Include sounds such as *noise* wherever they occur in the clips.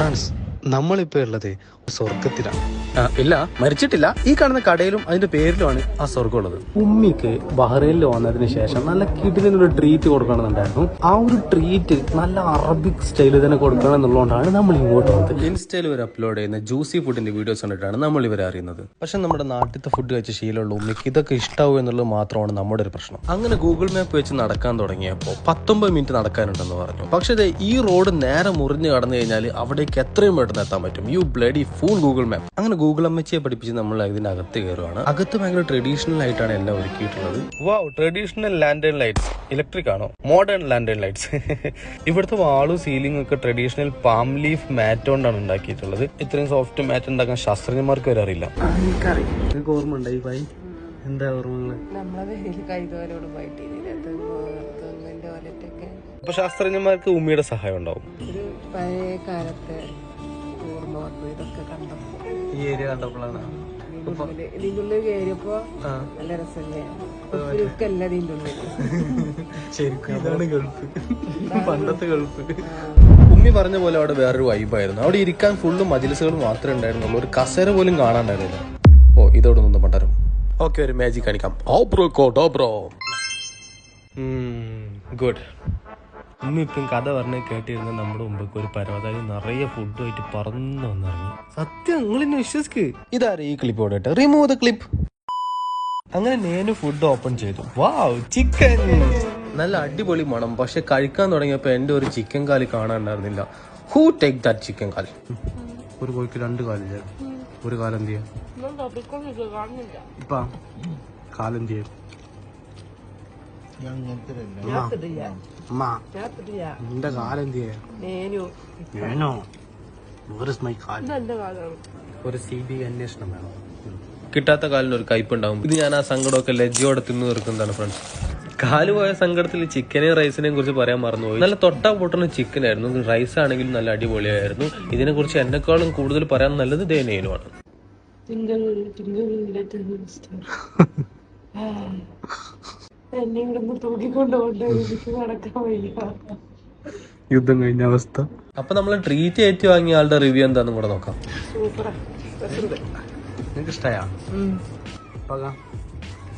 Friends നമ്മളിപ്പോ ഉള്ളത് സ്വർഗത്തിലാണ് ഇല്ല മരിച്ചിട്ടില്ല. ഈ കാണുന്ന കടയിലും അതിന്റെ പേരിലുമാണ് ആ സ്വർഗം ഉള്ളത് ഉമ്മിക്ക് ബഹ്റൈനിൽ വന്നതിന് ശേഷം നല്ല കിടിലൊരു ട്രീറ്റ് കൊടുക്കണമെന്നുണ്ടായിരുന്നു. ആ ഒരു ട്രീറ്റ് നല്ല അറബിക് സ്റ്റൈലിൽ തന്നെ കൊടുക്കണം എന്നുള്ളതുകൊണ്ടാണ് നമ്മൾ ഇങ്ങോട്ട് വന്നത്. ഇൻസ്റ്റയിൽ ഇവർ അപ്ലോഡ് ചെയ്യുന്ന ജ്യൂസി ഫുഡിന്റെ വീഡിയോസ് കണ്ടിട്ടാണ് നമ്മൾ ഇവരെ അറിയുന്നത്. പക്ഷെ നമ്മുടെ നാട്ടിലത്തെ ഫുഡ് കഴിച്ച ശീലമുള്ള ഉമ്മിക്ക് ഇതൊക്കെ ഇഷ്ടാവും എന്നുള്ളത് മാത്രമാണ് നമ്മുടെ ഒരു പ്രശ്നം. അങ്ങനെ ഗൂഗിൾ മാപ്പ് വെച്ച് നടക്കാൻ തുടങ്ങിയപ്പോൾ പത്തൊമ്പത് മിനിറ്റ് നടക്കാനുണ്ടെന്ന് പറഞ്ഞു. പക്ഷേ ഈ റോഡ് നേരെ മുറിഞ്ഞു കടന്നു കഴിഞ്ഞാൽ അവിടേക്ക് എത്രയും പെട്ടെന്ന് എത്താൻ പറ്റും. You bloody full Google map അങ്ങനെ ഗൂഗിൾ അമ്മച്ചിയെ പഠിപ്പിച്ച് നമ്മൾ ഇതിന്റെ അകത്ത് കയറുവാണ്. അകത്ത് ഭയങ്കര ട്രഡീഷണൽ ആയിട്ടാണ് എല്ലാം ഒരുക്കിയിട്ടുള്ളത്. Wow traditional lantern lights electric ആണോ? മോഡേൺ ലാൻഡേൺ ലൈറ്റ്സ് ഇവിടുത്തെ വാളും സീലിംഗ് ഒക്കെ ട്രഡീഷണൽ പാം ലീഫ് മാറ്റ് കൊണ്ടാണ് ഉണ്ടാക്കിയിട്ടുള്ളത്. ഇത്രയും സോഫ്റ്റ് മാറ്റ് ഉണ്ടാക്കാൻ ശാസ്ത്രജ്ഞന്മാർക്ക് വരെ അറിയില്ല. നിങ്ങൾക്ക് ഓർമ്മ ഉണ്ടായി ഭായി എന്താ ഓർമ്മകൾ അപ്പൊ ശാസ്ത്രജ്ഞന്മാർക്ക് ഉമ്മിയുടെ സഹായം ഉണ്ടാവും. ഒരു പഴയ കാലത്തെ വന്നു ഇതൊക്കെ കണ്ടപ്പോ. ഈ ഏരിയ കണ്ടപ്പോഴാണ്. ഇതിന്റെ ഉള്ളിൽ കയറിയപ്പോ നല്ല രസമല്ലേ ഉപ്പുരുക്കല്ല ഇതിന്റെ ഉള്ളിൽ ശരിക്കും ഇതാണ് ഗൾഫ്. പണ്ടത്തെ ഗൾഫ്. ഉമ്മി പറഞ്ഞ പോലെ അവിടെ വേറൊരു വൈബായിരുന്നു അവിടെ ഇരിക്കാൻ ഫുള്ള് മജിലിസുകൾ മാത്രമേ ഉണ്ടായിരുന്നുള്ളൂ. ഒരു കസേര പോലും കാണാണ്ടായിരുന്നില്ല. ഓ ഇതോടെ നിന്ന് പണ്ടരും ഓക്കെ ഒരു മാജിക് കാണിക്കാം. ഓ ബ്രോ കോട്ടോ ബ്രോ ഗുഡ് ഉമ്മ ഇപ്പം കഥ പറഞ്ഞ് കേട്ടിരുന്ന നമ്മുടെ മുമ്പേക്ക് ഒരു പരവതാരി നിറയെ ഫുഡുമായിട്ട് പറന്നു വന്നിറങ്ങി. സത്യം നിങ്ങൾ എന്നെ വിശ്വസിക്ക്. ഇതാരെ ഈ ക്ലിപ്പ് ഓടട്ടെ റിമൂവ് ദ ക്ലിപ്പ് അങ്ങനെ നേനു ഫുഡ് ഓപ്പൺ ചെയ്തു. വാവ് ചിക്കൻ നല്ല അടിപൊളി മണം. പക്ഷെ കഴിക്കാൻ തുടങ്ങിയപ്പോ എന്റെ ഒരു ചിക്കൻ കാലി കാണാണ്ടായിരുന്നില്ല ഹൂ ടേക്ക് ദാറ്റ് ചിക്കൻ കാലി? ഒരു കോഴിക്ക് രണ്ട് കാലില്ല ഒരു കാലം ചെയ്യാം? ഇപ്പ കാലം ചെയ്യും എന്റെ കാലം ചെയ്യാം നേനു ഞാനോ മൈ കാൽ ഒരു സി ബി അന്വേഷണം വേണോ. കിട്ടാത്ത കാലിന് ഒരു കയ്പുണ്ടാവും. ഇത് ഞാൻ ആ സങ്കടമൊക്കെ ലജ്ജയോടെ തിന്നു തീർക്കുന്നതാണ് ഫ്രണ്ട്സ് കാൽ പോയ സങ്കടത്തിൽ ചിക്കനെയും റൈസിനെയും കുറിച്ച് പറയാൻ മറന്നുപോയി. നല്ല തൊട്ടാ പൊട്ടുന്ന ചിക്കൻ ആയിരുന്നു റൈസ് ആണെങ്കിലും നല്ല അടിപൊളിയായിരുന്നു. ഇതിനെ കുറിച്ച് എന്നെക്കാളും കൂടുതൽ പറയാൻ നല്ലത് ദേനേനുമാണ് *laughs* എന്നെ ഇവിടുന്ന് തൂക്കിക്കൊണ്ടുപോകണ്ട എനിക്ക് നടക്കാൻ വയ്യ. യുദ്ധം കഴിഞ്ഞ അവസ്ഥ. അപ്പൊ നമ്മൾ ട്രീറ്റ് ഏറ്റു വാങ്ങിയ ആളുടെ റിവ്യൂ എന്താന്ന് കൂടെ നോക്കാം. സൂപ്പറാ നിങ്ങൾക്ക് ഇഷ്ടമാ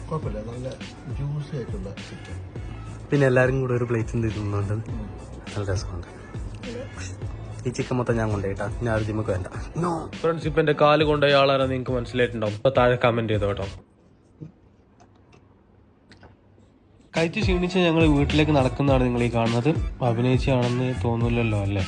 കുഴപ്പമില്ല നല്ല ജ്യൂസി ആയിട്ടുള്ള ചിക്കൻ പിന്നെ എല്ലാരും കൂടെ ഒരു പ്ലേറ്റ് എന്ത് തിന്നുന്നുണ്ട്? നല്ല രസമുണ്ട്. ഈ ചിക്കൻ മൊത്തം ഞാൻ കൊണ്ടുപോയിട്ടാ ഞാൻ ഒരു ജിമ്മക്ക് വേണ്ട. ഫ്രണ്ട്സ് ഇപ്പൊ എന്റെ കാൽ കൊണ്ടുപോയ ആളാരാ നിങ്ങൾക്ക് മനസ്സിലായിട്ടുണ്ടാവും. ഇപ്പൊ താഴെ കമന്റ് ചെയ്തോ കേട്ടോ. കഴിച്ച് ക്ഷീണിച്ച് ഞങ്ങൾ വീട്ടിലേക്ക് നടക്കുന്നതാണ് നിങ്ങൾ ഈ കാണുന്നത്. അഭിനയിച്ചാണെന്ന് തോന്നില്ലല്ലോ അല്ലേ?